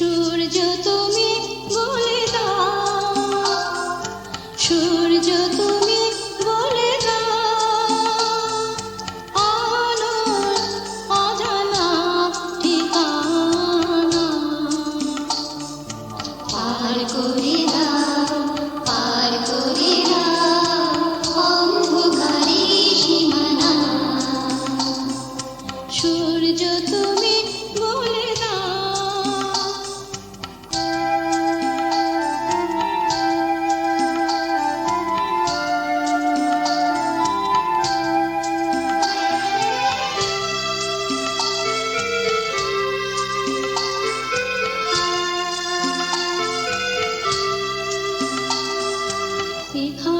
সূর্য তুমি রেখা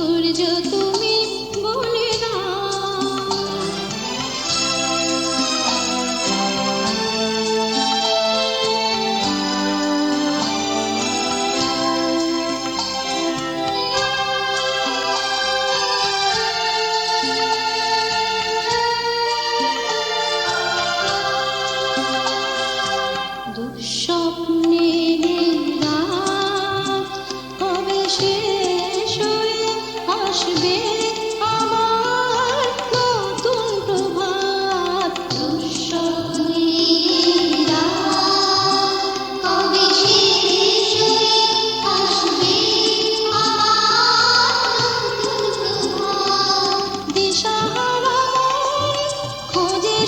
সূর্য তুমি বলে